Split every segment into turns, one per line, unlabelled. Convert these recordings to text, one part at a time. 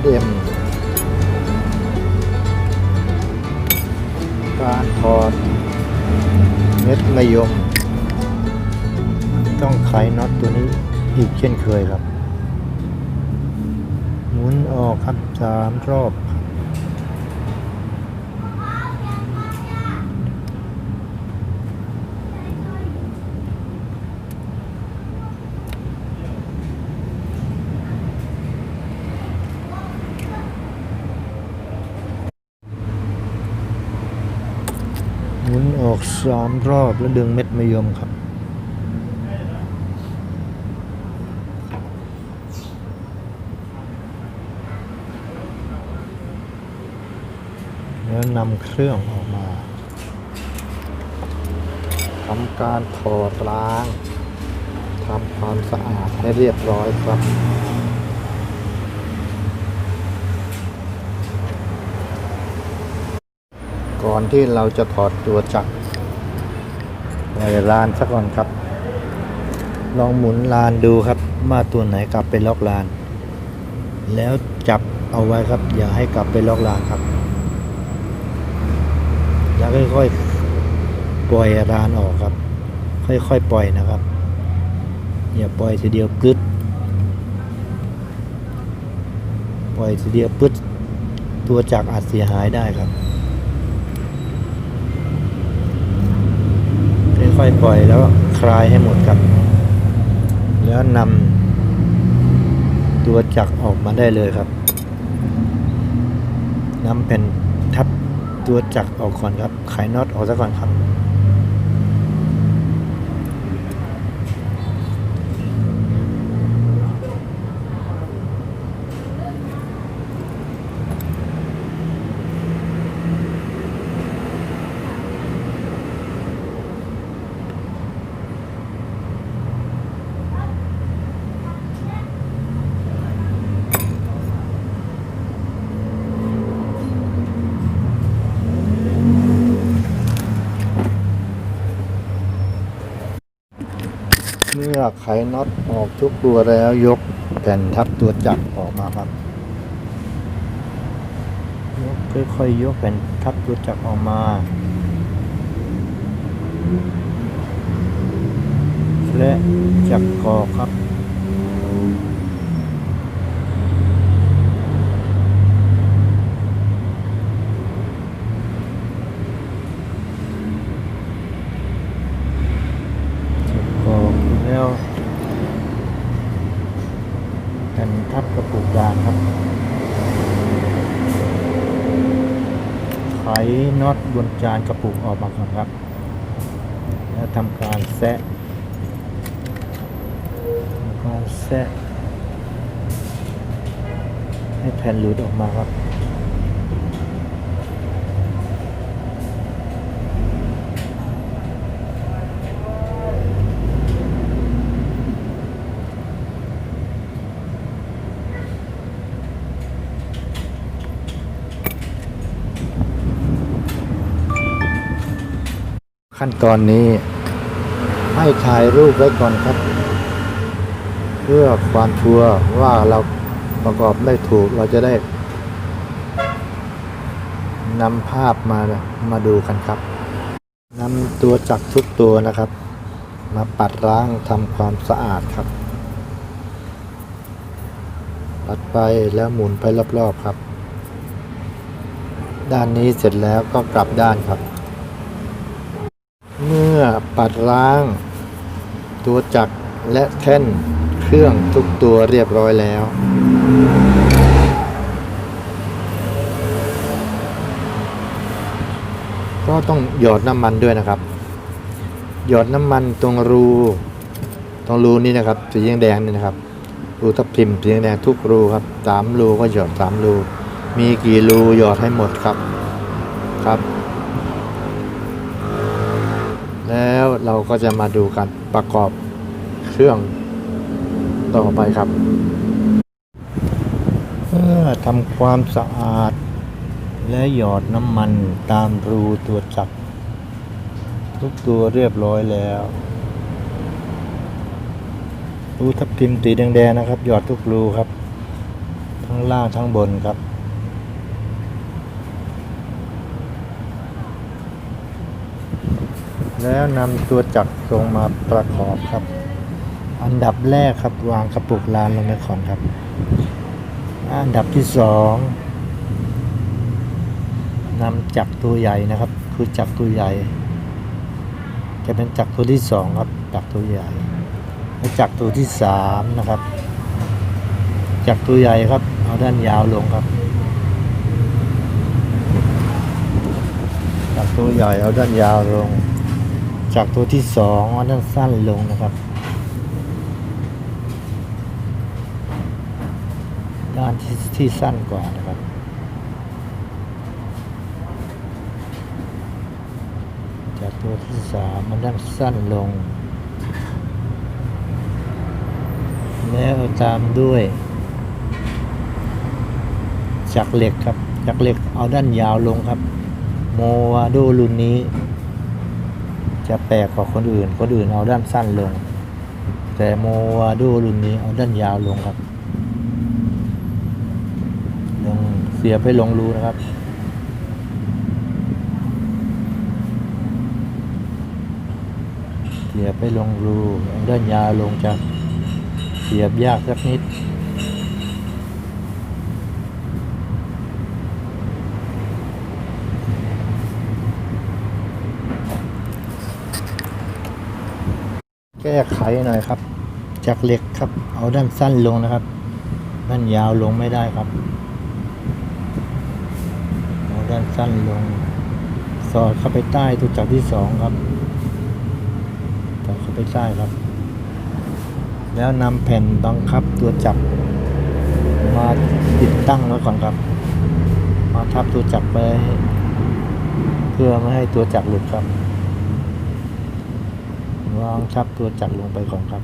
260M การถอดเม็ดมะยม ต้องไขน็อตตัวนี้อีกเช่นเคยครับ หมุนออกครับสามรอบ นออกสามรอบแล้วดึงเม็ดมะยมครับ แล้วนำเครื่องออกมาทำการถอดล้างทำความสะอาดให้เรียบร้อยครับ ก่อนที่เราจะถอดตัวจักรในลานสักก่อนครับ ลองหมุนลานดูครับว่าตัวไหนกลับไปล็อกลาน แล้วจับเอาไว้ครับ อย่าให้กลับไปล็อกลานครับแล้วค่อยๆปล่อยลานออกครับ ค่อยๆปล่อยนะครับอย่าปล่อยทีเดียวกึดปล่อยทีเดียวปึ๊ดตัวจักรอาจเสียหายได้ครับ ค่อยๆปล่อยแล้วคลายให้หมดครับ แล้วนำตัวจักรออกมาได้เลยครับนำเป็นทับตัวจักรออกก่อนครับไขน็อตออกซะก่อนครับ เมื่อไขน็อตออกทุกตัวแล้วยกแผ่นทับตัวจักรออกมาครับยกค่อยๆยกแผ่นทับตัวจักรออกมาและจักรกอครับ จักรกอแล้วแผ่นทับกระปุกยางครับ ไข น็อตบนจานกระปุกออกมาก่อนครับ แล้วทำการแซะการแซะให้แผ่นหลุดออกมาครับ ตอนนี้ ให้ถ่ายรูปไว้ก่อนครับ เพื่อความชัวร์ว่าเราประกอบได้ถูกเราจะได้นำภาพมามาดูกันครับนำตัวจักรทุกตัวนะครับ มาปัดล้างทำความสะอาดครับ ปัดไปแล้วหมุนไปรอบๆครับ ด้านนี้เสร็จแล้วก็กลับด้านครับ มื่อปัดล้าง ตัวจักรและแท่นเครื่องทุกตัวเรียบร้อยแล้ว ก็ต้องหยอดน้ำมันด้วยนะครับ หยอดน้ำมันตรงรูตรงรูนี้นะครับสีแดงนี่นะครับรูทับทิมสีแดงทุกรูครับสามรูก็หยอดสามรู มีกี่รูหยอดให้หมดครับครับ เราก็จะมาดูการประกอบเครื่องต่อไปครับมื่อทำความสะอาด และหยอดน้ำมันตามรูตัวจักรทุกตัวเรียบร้อยแล้วรูทับทิมสีแดงๆนะครับ หยอดทุกรูครับ ทั้งล่างทั้งบนครับ แล้วนำตัวจักรทรงมาประกอบครับ อันดับแรกครับวางกระปุกลานลงไปก่อนครับ อันดับที่สองนำจักรตัวใหญ่นะครับ คือจักรตัวใหญ่ จะเป็นจักรตัวที่สองครับจักรตัวใหญ่และจักรตัวที่สามนะครับจักรตัวใหญ่ครับเอาด้านยาวลงครับจักรตัวใหญ่เอาด้านยาวลง จากตัวที่สองเอาด้านสั้นลงนะครับ ด้านที่ที่สั้นกว่านะครับจากตัวที่สามมันด้านสั้นลง แล้วตามด้วยจักเหล็กครับจักเหล็กเอาด้านยาวลงครับ โมวาโดรุ่นนี้ จะแปลกกว่าคนอื่น คนอื่นเอาด้านสั้นลง แต่โมวาโดรุ่นนี้เอาด้านยาวลงครับลงเสียบไปลงรูนะครับเสียบไปลงรูด้านยาวลงจะเสียบยากสักนิด แก้ไขหน่อยครับ จากเหล็กครับ เอาด้านสั้นลงนะครับ ด้านยาวลงไม่ได้ครับ เอาด้านสั้นลง สอดเข้าไปใต้ตัวจักรที่สองครับสอดเข้าไปใต้ครับ แล้วนำแผ่นบังคับตัวจักรมาติดตั้งไว้ก่อนครับ มาทับตัวจักรไป เพื่อไม่ให้ตัวจักรหลุดครับ วางทับตัวจักรลงไปก่อนครับ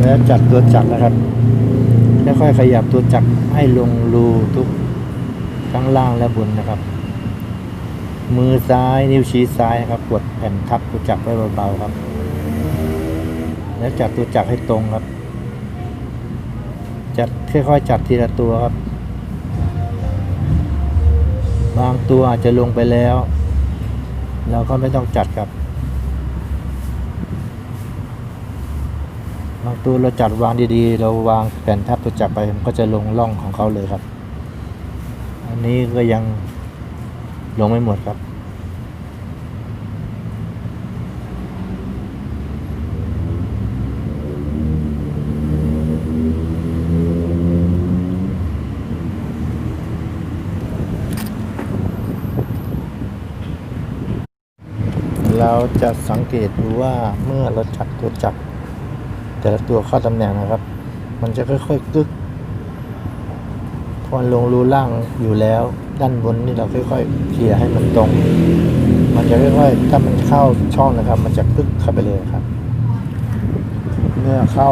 แล้วจัดตัวจักรนะครับค่อยๆขยับตัวจักรให้ลงรูทุกทั้งล่างและบนนะครับ มือซ้ายนิ้วชี้ซ้ายครับกดแผ่นทับตัวจักรไว้เบาๆครับ แล้วจัดตัวจักรให้ตรงครับ จัดค่อยๆจัดทีละตัวครับ บางตัวอาจจะลงไปแล้ว เราก็ไม่ต้องจัดครับ บางตัวเราจัดวางดีๆ เราวางแผ่นทับตัวจักรไปมันก็จะลงร่องของเขาเลยครับ อันนี้ก็ยังลงไม่หมดครับ เราจะสังเกตดูว่าเมื่อเราจัดตัวจักรแต่ละตัวเข้าตำแหน่งนะครับ มันจะค่อยๆกึกพอลงรูล่างอยู่แล้ว ด้านบนนี่เราค่อยๆเคลียร์ให้มันตรง มันจะค่อยๆถ้ามันเข้าช่องนะครับ มันจะกึกเข้าไปเลยครับ เมื่อเข้า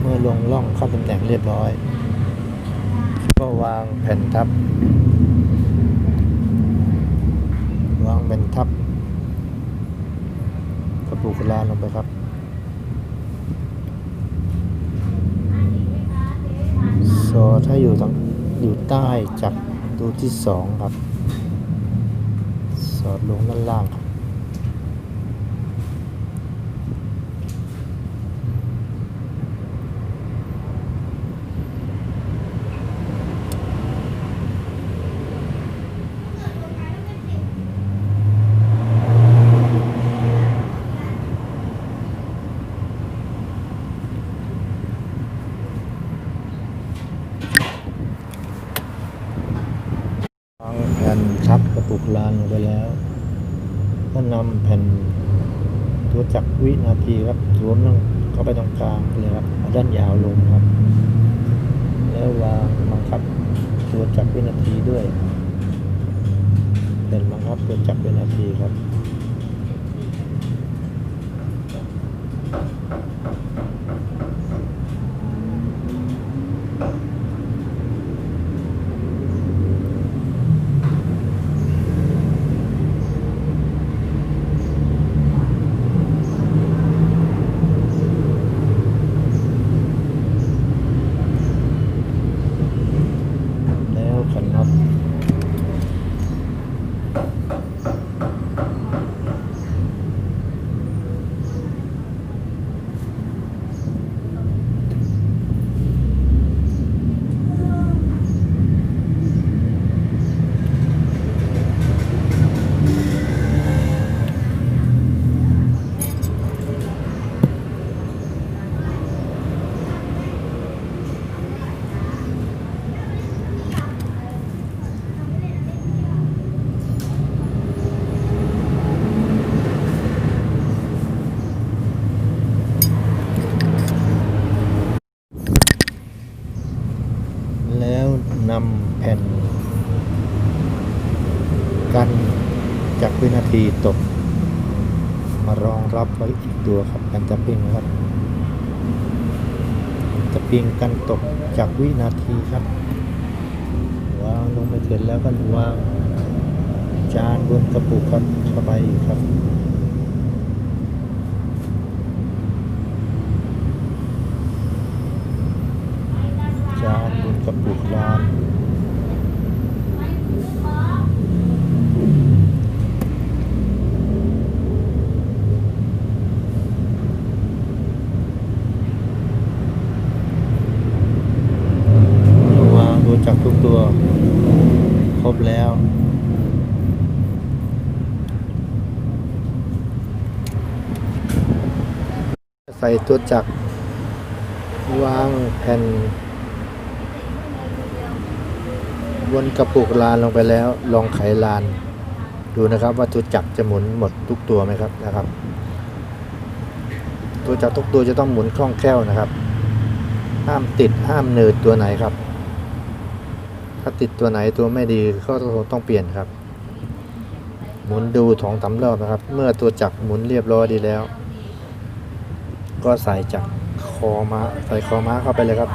เมื่อลงร่องเข้าตำแหน่งเรียบร้อย ก็วางแผ่นทับ วางเป็นทับ ปุกลานลงไปครับ ซอถ้าอยู่ทางอยู่ใต้จากตัวที่สองครับ สอดลงด้านล่างครับ วางแผ่น ทับกระปุกลานลงไปแล้วก็นำแผ่นตัวจักรวินาทีครับสวมลงเข้าไปตรงกลางเลยครับเอาด้านยาวลงครับ แล้ววางบังคับตัวตัวจับวินาทีด้วยเป็นบังคับตัวจับวินาทีครับ แล้วขันน็อตแล้วนำแผ่น กันจากวินาที ตก มารองรับไว้อีกตัวครับกันจะปิงครับ จะปิงกันตกจากวินาทีครับวางลงไปเสร็จแล้วก็วางจานบนกระปุกครับเข้าไปอีกครับจานบนกระปุกลาน วางตัวจับ ทุกตัวครบแล้ว ใส่ตัวจักรวางแผ่นบนกระปุกลานลงไปแล้ว ลองไขลาน ดูนะครับว่าตัวจักรจะหมุนหมดทุกตัวไหมครับนะครับ ตัวจักรทุกตัวจะต้องหมุนคล่องแคล่วนะครับ ห้ามติดห้ามเนิดตัวไหนครับ ถ้าติดตัวไหนตัวไม่ดีก็ต้องเปลี่ยนครับ หมุนดูสองสามรอบนะครับ เมื่อตัวจักรหมุนเรียบร้อยดีแล้ว ก็ใส่จักรคอม้าใส่คอม้าเข้าไปเลยครับ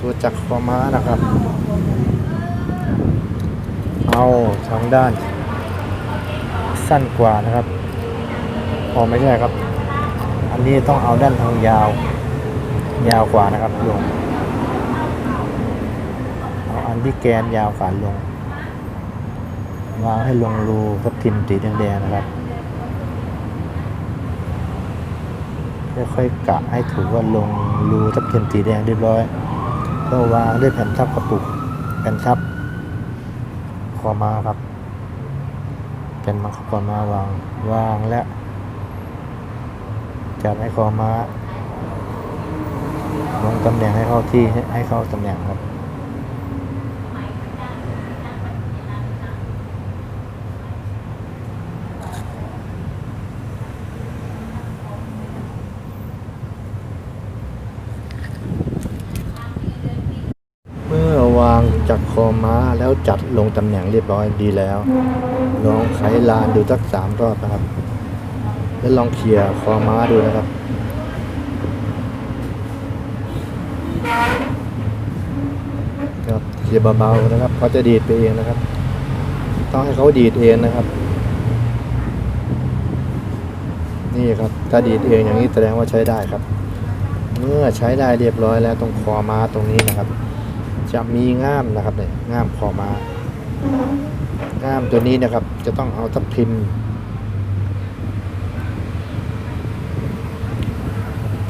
ตัวจักรคอม้านะครับ เอาทางด้าน สั้นกว่านะครับพอไม่ใช่ครับ อันนี้ต้องเอาด้านทางยาว ยาวกว่านะครับลงเอาน ที่แกนยาวกว่าลง วางให้ลงรูกับพิมสีแดงๆนะครับค่อยๆกะให้ถูกว่าลงรูทับเทียมสีแดงเรียบร้อย ก็วางด้วยแผ่นทับกระปุกแผ่นทับคอมาครับแผ่นมาคอมาวางวางและจับให้คอมาลงตำแหน่งให้เข้าที่ให้เข้าตำแหน่งครับ เมื่อวาง จากคอม้าแล้วจัดลงตำแหน่งเรียบร้อยดีแล้ว ลองไขลานดูสักสามรอบนะครับ แล้วลองเคลียร์คอม้าดูนะครับครับเคลียร์เบาๆนะครับเขาจะดีดไปเองนะครับ ต้องให้เขาดีดเองนะครับ นี่ครับ ถ้าดีดเองอย่างนี้แสดงว่าใช้ได้ครับ เมื่อใช้ได้เรียบร้อยแล้วตรงคอม้าตรงนี้นะครับ จะมีง่ามนะครับเนี่ยง่ามคอมาง่ามตัวนี้นะครับ จะต้องเอาทับทิม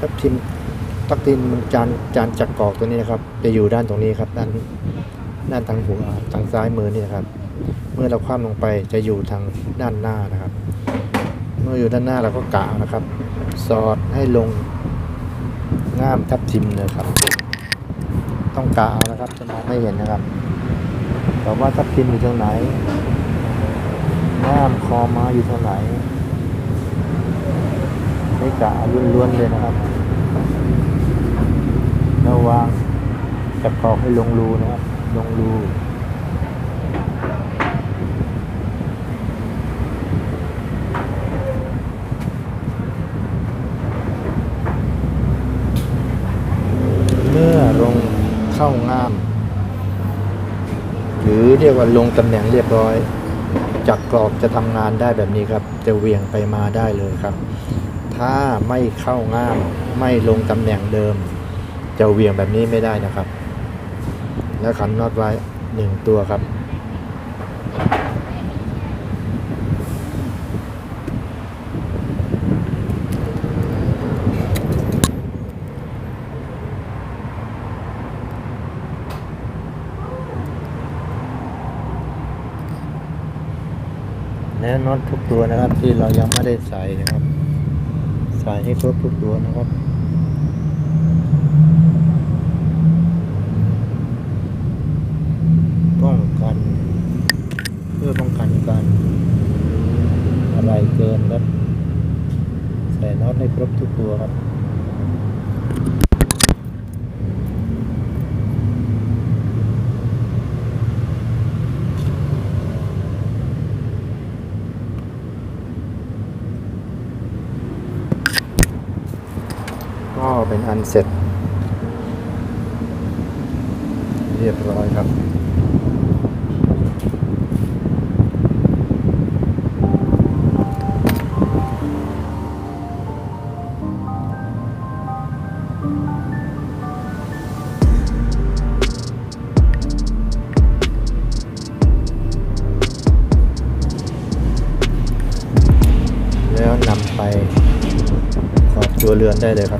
ทับทิมทับทิมจานจานจักรกอกตัวนี้นะครับ จะอยู่ด้านตรงนี้ครับ ด้านด้านทางหัวทางซ้ายมือนี่นะครับ เมื่อเราคว่ำลงไปจะอยู่ทางด้านหน้านะครับ เมื่ออยู่ด้านหน้าเราก็กะเอานะครับ สอดให้ลงง่ามทับทิมเลยครับ ต้องกาเอานะครับจะมองไม่เห็นนะครับแต่ว่าทับทิมอยู่ตรงไหนน้ามคอมาอยู่ตรงไหนไม่กะล้วนๆเลยนะครับแล้ววางจับคอให้ลงรูนะครับ ลงรูเมื่อลงเข้าง่าม ห รือเรียกว่าลงตำแหน่งเรียบร้อยจักรกรอบจะทำงานได้แบบนี้ครับ จะเวียงไปมาได้เลยครับ ถ้าไม่เข้าง่ามไม่ลงตำแหน่งเดิม จะเวียงแบบนี้ไม่ได้นะครับ แล้วขันน็อตไว้หนึ่งตัวครับ และน็อตทุกตัวนะครับ ที่เรายังไม่ได้ใส่นะครับ ใส่ให้ครบทุกตัวนะครับป้องกัน เพื่อป้องกันการอะไรเกินครับใส่น็อตให้ครบทุกตัวครับ ก็เป็นอันเสร็จ เรียบร้อยครับแล้วนำไปขอบตัวเรือนได้เลยครับ